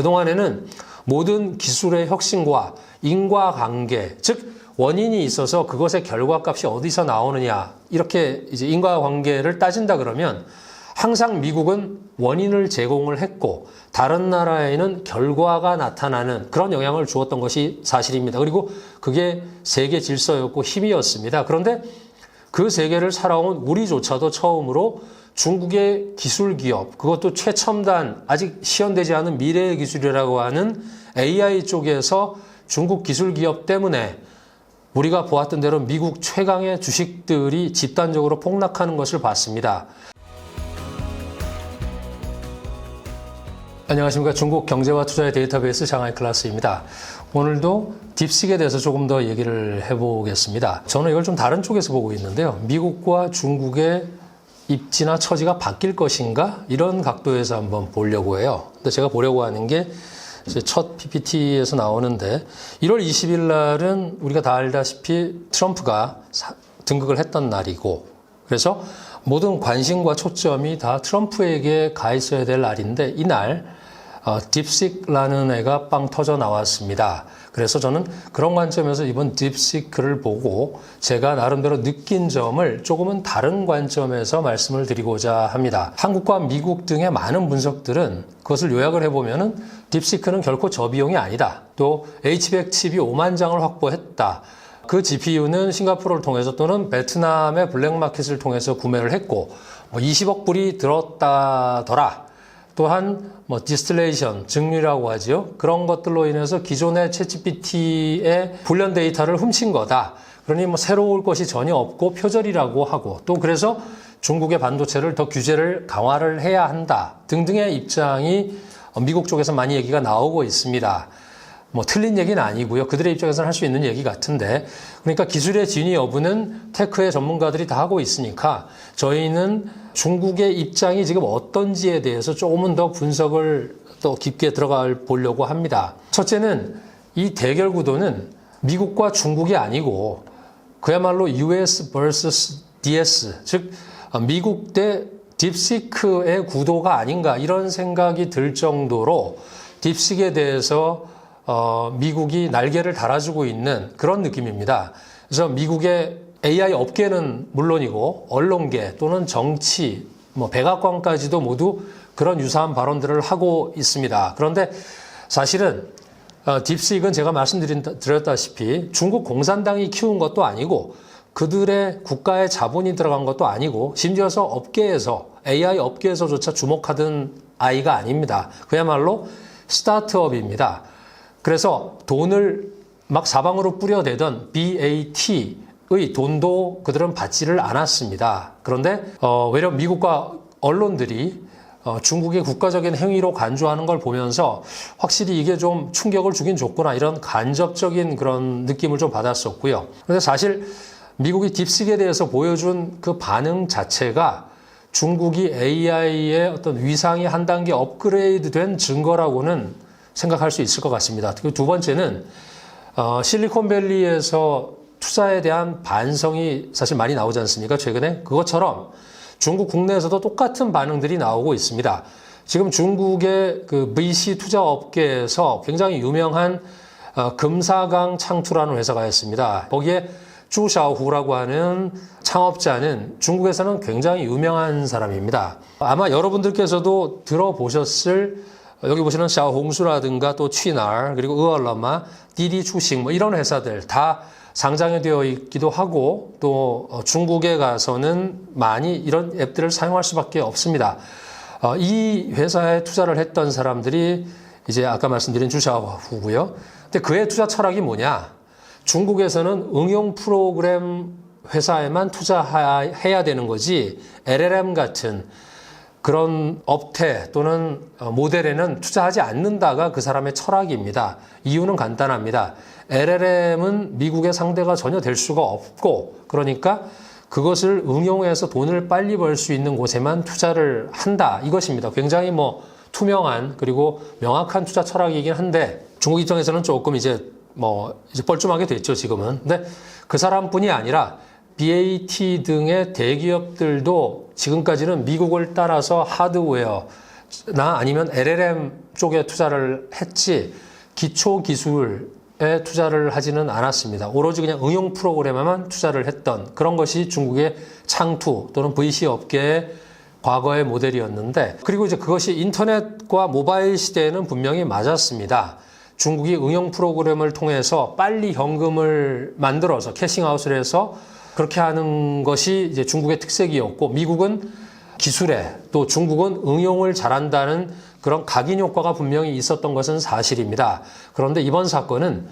그동안에는 모든 기술의 혁신과 인과관계, 즉 원인이 있어서 그것의 결과값이 어디서 나오느냐 이렇게 이제 인과관계를 따진다 그러면 항상 미국은 원인을 제공을 했고 다른 나라에는 결과가 나타나는 그런 영향을 주었던 것이 사실입니다. 그리고 그게 세계 질서였고 힘이었습니다. 그런데 그 세계를 살아온 우리조차도 처음으로 중국의 기술 기업, 그것도 최첨단, 아직 시연되지 않은 미래의 기술이라고 하는 AI 쪽에서 중국 기술 기업 때문에 우리가 보았던 대로 미국 최강의 주식들이 집단적으로 폭락하는 것을 봤습니다. 안녕하십니까. 중국 경제와 투자의 데이터베이스 장하이 클라스입니다. 오늘도 딥식에 대해서 조금 더 얘기를 해보겠습니다. 저는 이걸 좀 다른 쪽에서 보고 있는데요. 미국과 중국의 입지나 처지가 바뀔 것인가? 이런 각도에서 한번 보려고 해요. 근데 제가 보려고 하는 게 첫 PPT에서 나오는데 1월 20일 날은 우리가 다 알다시피 트럼프가 등극을 했던 날이고 그래서 모든 관심과 초점이 다 트럼프에게 가 있어야 될 날인데 이날 어, 딥식라는 애가 빵 터져 나왔습니다. 그래서 저는 그런 관점에서 이번 딥시크를 보고 제가 나름대로 느낀 점을 조금은 다른 관점에서 말씀을 드리고자 합니다. 한국과 미국 등의 많은 분석들은 그것을 요약을 해보면은 딥시크는 결코 저비용이 아니다. 또 H100 칩이 5만 장을 확보했다. 그 GPU는 싱가포르를 통해서 또는 베트남의 블랙마켓을 통해서 구매를 했고 뭐 20억 불이 들었다더라. 또한 뭐 디스틸레이션, 증류라고 하지요. 그런 것들로 인해서 기존의 챗GPT의 불련 데이터를 훔친 거다. 그러니 뭐 새로울 것이 전혀 없고 표절이라고 하고 또 그래서 중국의 반도체를 더 규제를 강화를 해야 한다. 등등의 입장이 미국 쪽에서 많이 얘기가 나오고 있습니다. 뭐 틀린 얘기는 아니고요. 그들의 입장에서는 할 수 있는 얘기 같은데 그러니까 기술의 진위 여부는 테크의 전문가들이 다 하고 있으니까 저희는 중국의 입장이 지금 어떤지에 대해서 조금은 더 분석을 또 깊게 들어가 보려고 합니다. 첫째는 이 대결 구도는 미국과 중국이 아니고 그야말로 US vs DS 즉 미국 대 딥시크의 구도가 아닌가 이런 생각이 들 정도로 딥시크에 대해서 어, 미국이 날개를 달아주고 있는 그런 느낌입니다. 그래서 미국의 AI 업계는 물론이고 언론계 또는 정치, 뭐 백악관까지도 모두 그런 유사한 발언들을 하고 있습니다. 그런데 사실은 어, 딥시익은 제가 말씀드렸다시피 중국 공산당이 키운 것도 아니고 그들의 국가의 자본이 들어간 것도 아니고 심지어서 업계에서 AI 업계에서조차 주목하던 아이가 아닙니다. 그야말로 스타트업입니다. 그래서 돈을 막 사방으로 뿌려대던 BAT의 돈도 그들은 받지를 않았습니다. 그런데 어, 외려 미국과 언론들이 어, 중국의 국가적인 행위로 간주하는 걸 보면서 확실히 이게 좀 충격을 주긴 줬구나 이런 간접적인 그런 느낌을 좀 받았었고요. 그런데 사실 미국이 딥식에 대해서 보여준 그 반응 자체가 중국이 AI의 어떤 위상이 한 단계 업그레이드 된 증거라고는 생각할 수 있을 것 같습니다. 두 번째는 어, 실리콘밸리에서 투자에 대한 반성이 사실 많이 나오지 않습니까? 최근에 그것처럼 중국 국내에서도 똑같은 반응들이 나오고 있습니다. 지금 중국의 그 VC 투자 업계에서 굉장히 유명한 어, 금사강 창투라는 회사가 있습니다. 거기에 주샤오후라고 하는 창업자는 중국에서는 굉장히 유명한 사람입니다. 아마 여러분들께서도 들어보셨을 여기 보시는 샤오홍수라든가 또 취날 그리고 의얼러마, 디디 추식 뭐 이런 회사들 다 상장이 되어 있기도 하고 또 중국에 가서는 많이 이런 앱들을 사용할 수밖에 없습니다. 어, 이 회사에 투자를 했던 사람들이 이제 아까 말씀드린 주샤오후고요. 근데 그의 투자 철학이 뭐냐? 중국에서는 응용 프로그램 회사에만 투자해야 되는 거지 LLM 같은 그런 업태 또는 모델에는 투자하지 않는다가 그 사람의 철학입니다. 이유는 간단합니다. LLM은 미국의 상대가 전혀 될 수가 없고 그러니까 그것을 응용해서 돈을 빨리 벌 수 있는 곳에만 투자를 한다 이것입니다. 굉장히 뭐 투명한 그리고 명확한 투자 철학이긴 한데 중국 입장에서는 조금 이제 뭐 이제 뻘쭘하게 됐죠 지금은. 근데 그 사람뿐이 아니라 BAT 등의 대기업들도 지금까지는 미국을 따라서 하드웨어 아니면 LLM 쪽에 투자를 했지 기초 기술에 투자를 하지는 않았습니다. 오로지 그냥 응용 프로그램에만 투자를 했던 그런 것이 중국의 창투 또는 VC 업계의 과거의 모델이었는데 그리고 이제 그것이 인터넷과 모바일 시대에는 분명히 맞았습니다. 중국이 응용 프로그램을 통해서 빨리 현금을 만들어서 캐싱아웃을 해서 그렇게 하는 것이 이제 중국의 특색이었고 미국은 기술에 또 중국은 응용을 잘한다는 그런 각인 효과가 분명히 있었던 것은 사실입니다. 그런데 이번 사건은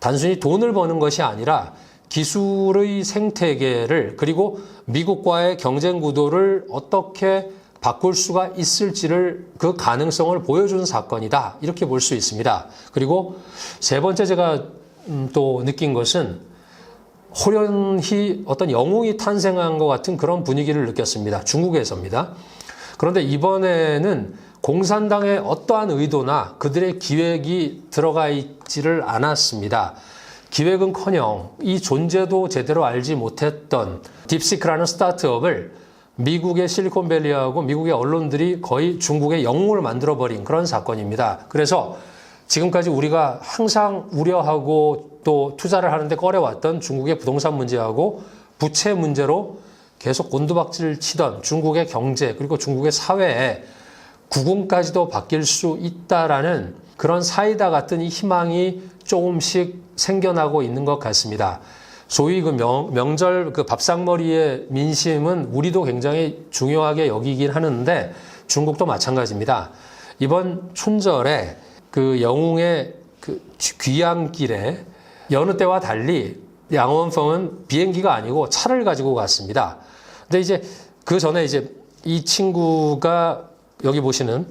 단순히 돈을 버는 것이 아니라 기술의 생태계를 그리고 미국과의 경쟁 구도를 어떻게 바꿀 수가 있을지를 그 가능성을 보여준 사건이다. 이렇게 볼 수 있습니다. 그리고 세 번째 제가 음, 또 느낀 것은 호련히 어떤 영웅이 탄생한 것 같은 그런 분위기를 느꼈습니다. 중국에서입니다. 그런데 이번에는 공산당의 어떠한 의도나 그들의 기획이 들어가 있지를 않았습니다. 기획은 커녕 이 존재도 제대로 알지 못했던 딥시크라는 스타트업을 미국의 실리콘밸리하고 미국의 언론들이 거의 중국의 영웅을 만들어버린 그런 사건입니다. 그래서 지금까지 우리가 항상 우려하고 또 투자를 하는데 꺼려왔던 중국의 부동산 문제하고 부채 문제로 계속 곤두박질 치던 중국의 경제 그리고 중국의 사회에 구군까지도 바뀔 수 있다라는 그런 사이다 같은 이 희망이 조금씩 생겨나고 있는 것 같습니다. 소위 그 명, 명절 그 밥상머리의 민심은 우리도 굉장히 중요하게 여기긴 하는데 중국도 마찬가지입니다. 이번 춘절에 그 영웅의 그 귀향길에 여느 때와 달리 양원펑은 비행기가 아니고 차를 가지고 갔습니다. 근데 이제 그 전에 이제 이 친구가 여기 보시는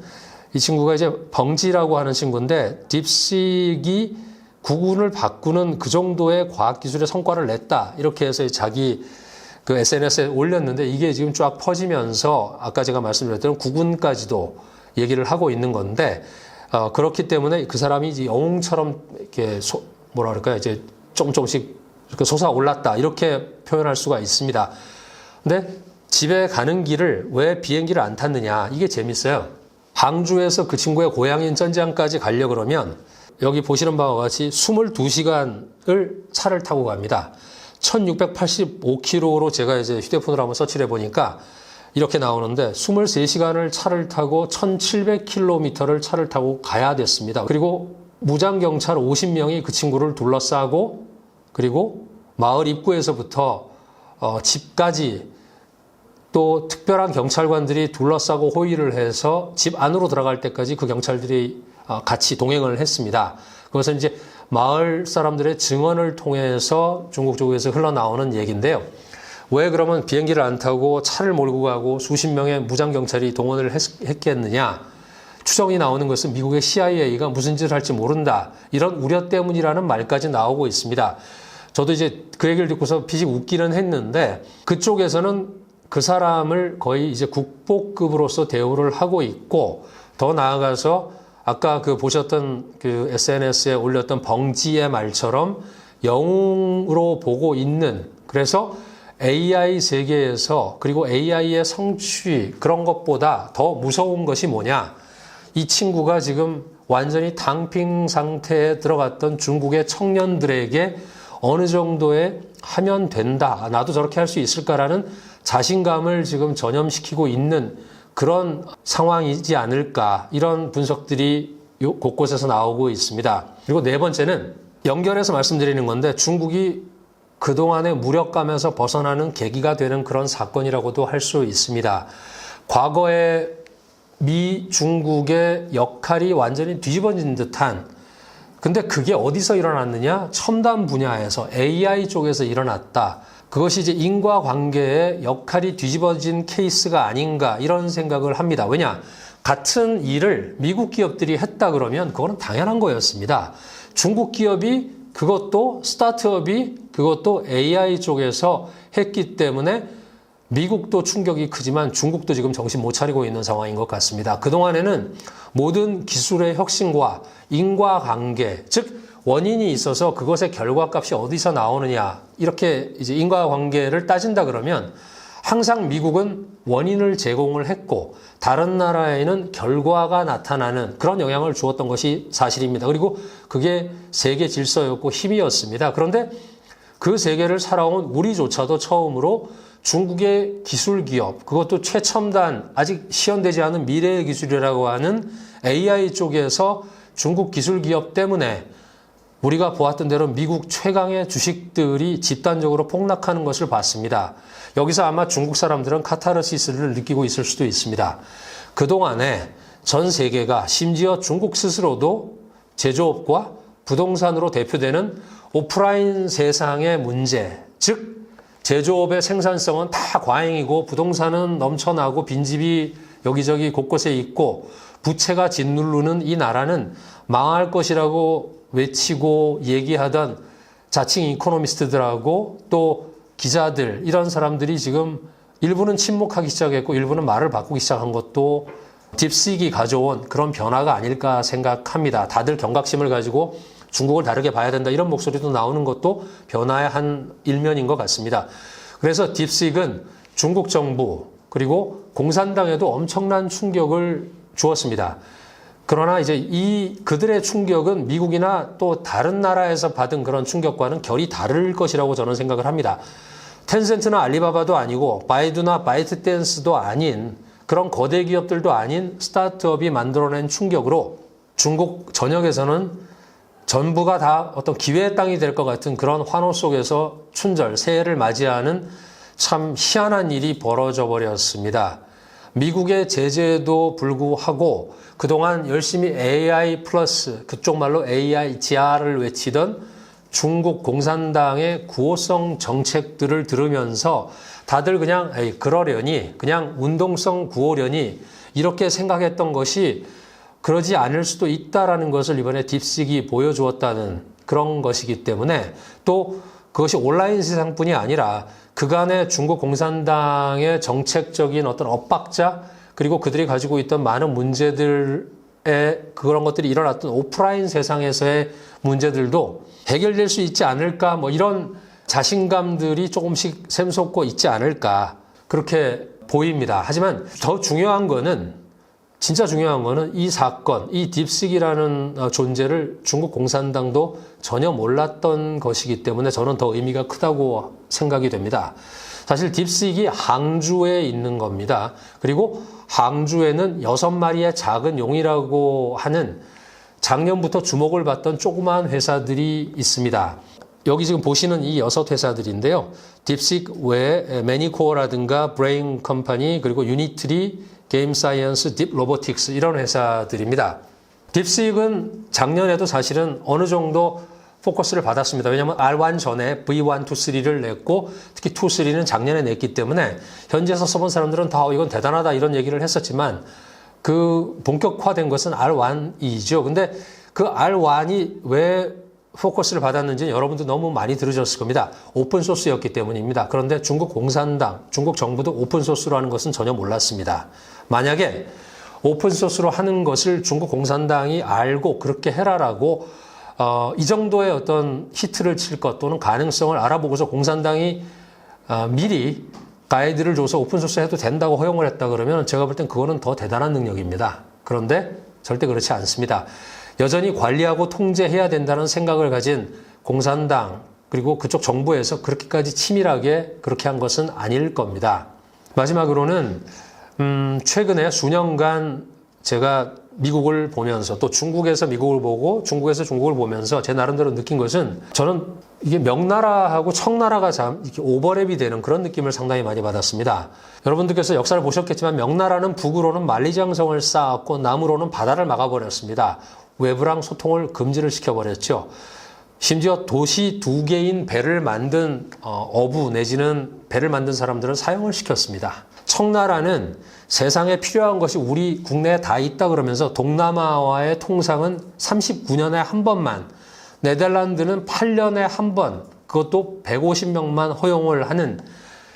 이 친구가 이제 벙지라고 하는 친구인데 딥식이 구군을 바꾸는 그 정도의 과학 기술의 성과를 냈다. 이렇게 해서 자기 그 SNS에 올렸는데 이게 지금 쫙 퍼지면서 아까 제가 말씀드렸던 구군까지도 얘기를 하고 있는 건데 어, 그렇기 때문에 그 사람이 이제 영웅처럼 이렇게 소, 뭐라 그럴까요? 이제 조금 조금씩 솟아 올랐다. 이렇게 표현할 수가 있습니다. 근데 집에 가는 길을 왜 비행기를 안 탔느냐. 이게 재밌어요. 항주에서 그 친구의 고향인 쩐지안까지 가려 그러면 여기 보시는 바와 같이 22시간을 차를 타고 갑니다. 1685km로 제가 이제 휴대폰으로 한번 서치를 해보니까 이렇게 나오는데 23시간을 차를 타고 1700km를 차를 타고 가야 됐습니다. 그리고 무장 경찰 50명이 그 친구를 둘러싸고 그리고 마을 입구에서부터 어, 집까지 또 특별한 경찰관들이 둘러싸고 호위를 해서 집 안으로 들어갈 때까지 그 경찰들이 어, 같이 동행을 했습니다. 그것은 이제 마을 사람들의 증언을 통해서 중국 쪽에서 흘러나오는 얘기인데요. 왜 그러면 비행기를 안 타고 차를 몰고 가고 수십 명의 무장 경찰이 동원을 했, 겠느냐 추정이 나오는 것은 미국의 CIA가 무슨 짓을 할지 모른다. 이런 우려 때문이라는 말까지 나오고 있습니다. 저도 이제 그 얘기를 듣고서 피식 웃기는 했는데 그쪽에서는 그 사람을 거의 이제 국보급으로서 대우를 하고 있고 더 나아가서 아까 그 보셨던 그 SNS에 올렸던 벙지의 말처럼 영웅으로 보고 있는 그래서 AI 세계에서 그리고 AI의 성취 그런 것보다 더 무서운 것이 뭐냐? 이 친구가 지금 완전히 당핑 상태에 들어갔던 중국의 청년들에게 어느 정도의 하면 된다. 나도 저렇게 할 수 있을까라는 자신감을 지금 전염시키고 있는 그런 상황이지 않을까. 이런 분석들이 곳곳에서 나오고 있습니다. 그리고 네 번째는 연결해서 말씀드리는 건데 중국이 그동안의 무력감에서 벗어나는 계기가 되는 그런 사건이라고도 할 수 있습니다. 과거에 미 중국의 역할이 완전히 뒤집어진 듯한 근데 그게 어디서 일어났느냐? 첨단 분야에서 AI 쪽에서 일어났다. 그것이 이제 인과 관계의 역할이 뒤집어진 케이스가 아닌가 이런 생각을 합니다. 왜냐? 같은 일을 미국 기업들이 했다 그러면 그거는 당연한 거였습니다. 중국 기업이 그것도 스타트업이 그것도 AI 쪽에서 했기 때문에 미국도 충격이 크지만 중국도 지금 정신 못 차리고 있는 상황인 것 같습니다. 그동안에는 모든 기술의 혁신과 인과관계, 즉, 원인이 있어서 그것의 결과값이 어디서 나오느냐, 이렇게 이제 인과관계를 따진다 그러면 항상 미국은 원인을 제공을 했고 다른 나라에는 결과가 나타나는 그런 영향을 주었던 것이 사실입니다. 그리고 그게 세계 질서였고 힘이었습니다. 그런데 그 세계를 살아온 우리조차도 처음으로 중국의 기술 기업, 그것도 최첨단, 아직 시연되지 않은 미래의 기술이라고 하는 AI 쪽에서 중국 기술 기업 때문에 우리가 보았던 대로 미국 최강의 주식들이 집단적으로 폭락하는 것을 봤습니다. 여기서 아마 중국 사람들은 카타르시스를 느끼고 있을 수도 있습니다. 그동안에 전 세계가 심지어 중국 스스로도 제조업과 부동산으로 대표되는 오프라인 세상의 문제, 즉 제조업의 생산성은 다 과잉이고 부동산은 넘쳐나고 빈집이 여기저기 곳곳에 있고 부채가 짓누르는 이 나라는 망할 것이라고 외치고 얘기하던 자칭 이코노미스트들하고 또 기자들 이런 사람들이 지금 일부는 침묵하기 시작했고 일부는 말을 바꾸기 시작한 것도 딥식이 가져온 그런 변화가 아닐까 생각합니다. 다들 경각심을 가지고 중국을 다르게 봐야 된다 이런 목소리도 나오는 것도 변화의 한 일면인 것 같습니다. 그래서 딥식은 중국 정부 그리고 공산당에도 엄청난 충격을 주었습니다. 그러나 이제 이 그들의 충격은 미국이나 또 다른 나라에서 받은 그런 충격과는 결이 다를 것이라고 저는 생각을 합니다. 텐센트나 알리바바도 아니고 바이두나 바이트댄스도 아닌 그런 거대 기업들도 아닌 스타트업이 만들어낸 충격으로 중국 전역에서는 전부가 다 어떤 기회의 땅이 될 것 같은 그런 환호 속에서 춘절, 새해를 맞이하는 참 희한한 일이 벌어져 버렸습니다. 미국의 제재도 불구하고 그동안 열심히 AI 플러스, 그쪽 말로 AI 지하를 외치던 중국 공산당의 구호성 정책들을 들으면서 다들 그냥 에이, 그러려니, 그냥 운동성 구호려니 이렇게 생각했던 것이 그러지 않을 수도 있다라는 것을 이번에 딥식이 보여주었다는 그런 것이기 때문에 또 그것이 온라인 세상뿐이 아니라 그간의 중국 공산당의 정책적인 어떤 엇박자 그리고 그들이 가지고 있던 많은 문제들의 그런 것들이 일어났던 오프라인 세상에서의 문제들도 해결될 수 있지 않을까 뭐 이런 자신감들이 조금씩 샘솟고 있지 않을까 그렇게 보입니다. 하지만 더 중요한 거는 진짜 중요한 거는 이 사건, 이 딥식이라는 어, 존재를 중국 공산당도 전혀 몰랐던 것이기 때문에 저는 더 의미가 크다고 생각이 됩니다. 사실 딥식이 항주에 있는 겁니다. 그리고 항주에는 여섯 마리의 작은 용이라고 하는 작년부터 주목을 받던 조그마한 회사들이 있습니다. 여기 지금 보시는 이 여섯 회사들인데요. 딥식 외에 매니코어라든가 브레인 컴퍼니 그리고 유니트리 게임 사이언스, 딥 로보틱스 이런 회사들입니다. 딥식은 작년에도 사실은 어느 정도 포커스를 받았습니다. 왜냐하면 R1 전에 V1, 2, 3를 냈고 특히 2, 3는 작년에 냈기 때문에 현지에서 써본 사람들은 다 이건 대단하다 이런 얘기를 했었지만 그 본격화된 것은 R1이죠. 근데 그 R1이 왜 포커스를 받았는지 여러분도 너무 많이 들으셨을 겁니다. 오픈소스였기 때문입니다. 그런데 중국 공산당, 중국 정부도 오픈소스로 하는 것은 전혀 몰랐습니다. 만약에 오픈소스로 하는 것을 중국 공산당이 알고 그렇게 해라라고 어, 이 정도의 어떤 히트를 칠 것 또는 가능성을 알아보고서 공산당이 어, 미리 가이드를 줘서 오픈소스 해도 된다고 허용을 했다 그러면 제가 볼 땐 그거는 더 대단한 능력입니다. 그런데 절대 그렇지 않습니다. 여전히 관리하고 통제해야 된다는 생각을 가진 공산당 그리고 그쪽 정부에서 그렇게까지 치밀하게 그렇게 한 것은 아닐 겁니다. 마지막으로는 음, 최근에 수년간 제가 미국을 보면서 또 중국에서 미국을 보고 중국에서 중국을 보면서 제 나름대로 느낀 것은 저는 이게 명나라하고 청나라가 참 이렇게 오버랩이 되는 그런 느낌을 상당히 많이 받았습니다. 여러분들께서 역사를 보셨겠지만 명나라는 북으로는 만리장성을 쌓았고 남으로는 바다를 막아버렸습니다. 외부랑 소통을 금지를 시켜버렸죠. 심지어 도시 두 개인 배를 만든 어, 어부 내지는 배를 만든 사람들은 사용을 시켰습니다. 청나라는 세상에 필요한 것이 우리 국내에 다 있다 그러면서 동남아와의 통상은 39년에 한 번만, 네덜란드는 8년에 한 번, 그것도 150명만 허용을 하는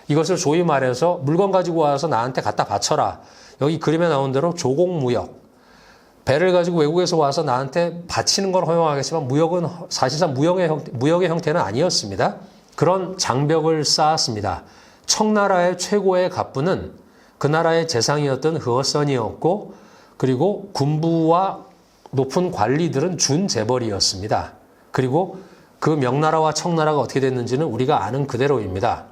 이것을 소위 말해서 물건 가지고 와서 나한테 갖다 바쳐라. 여기 그림에 나온 대로 조공무역. 배를 가지고 외국에서 와서 나한테 바치는 걸 허용하겠지만 무역은 사실상 무역의, 형태, 무역의 형태는 아니었습니다. 그런 장벽을 쌓았습니다. 청나라의 최고의 갑부는 그 나라의 재상이었던 허선이었고 그리고 군부와 높은 관리들은 준재벌이었습니다. 그리고 그 명나라와 청나라가 어떻게 됐는지는 우리가 아는 그대로입니다.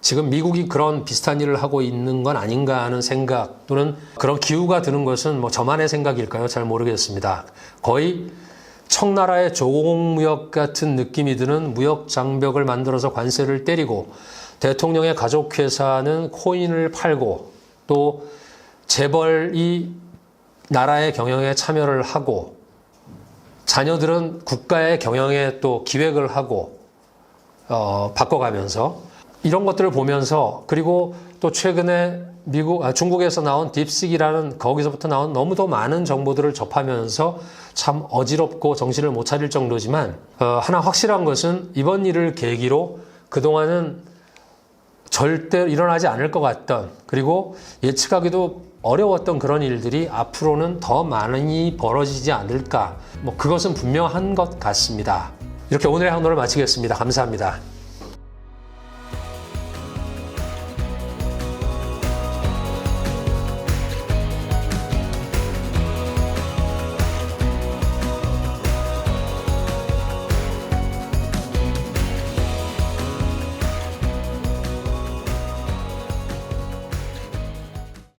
지금 미국이 그런 비슷한 일을 하고 있는 건 아닌가 하는 생각 또는 그런 기우가 드는 것은 뭐 저만의 생각일까요? 잘 모르겠습니다. 거의 청나라의 조공무역 같은 느낌이 드는 무역 장벽을 만들어서 관세를 때리고 대통령의 가족 회사는 코인을 팔고 또 재벌이 나라의 경영에 참여를 하고 자녀들은 국가의 경영에 또 기획을 하고 어, 바꿔가면서 이런 것들을 보면서 그리고 또 최근에 미국 아, 중국에서 나온 딥식이라는 거기서부터 나온 너무도 많은 정보들을 접하면서 참 어지럽고 정신을 못 차릴 정도지만 어, 하나 확실한 것은 이번 일을 계기로 그동안은 절대 일어나지 않을 것 같던 그리고 예측하기도 어려웠던 그런 일들이 앞으로는 더 많이 벌어지지 않을까 뭐 그것은 분명한 것 같습니다. 이렇게 오늘의 항로를 마치겠습니다. 감사합니다.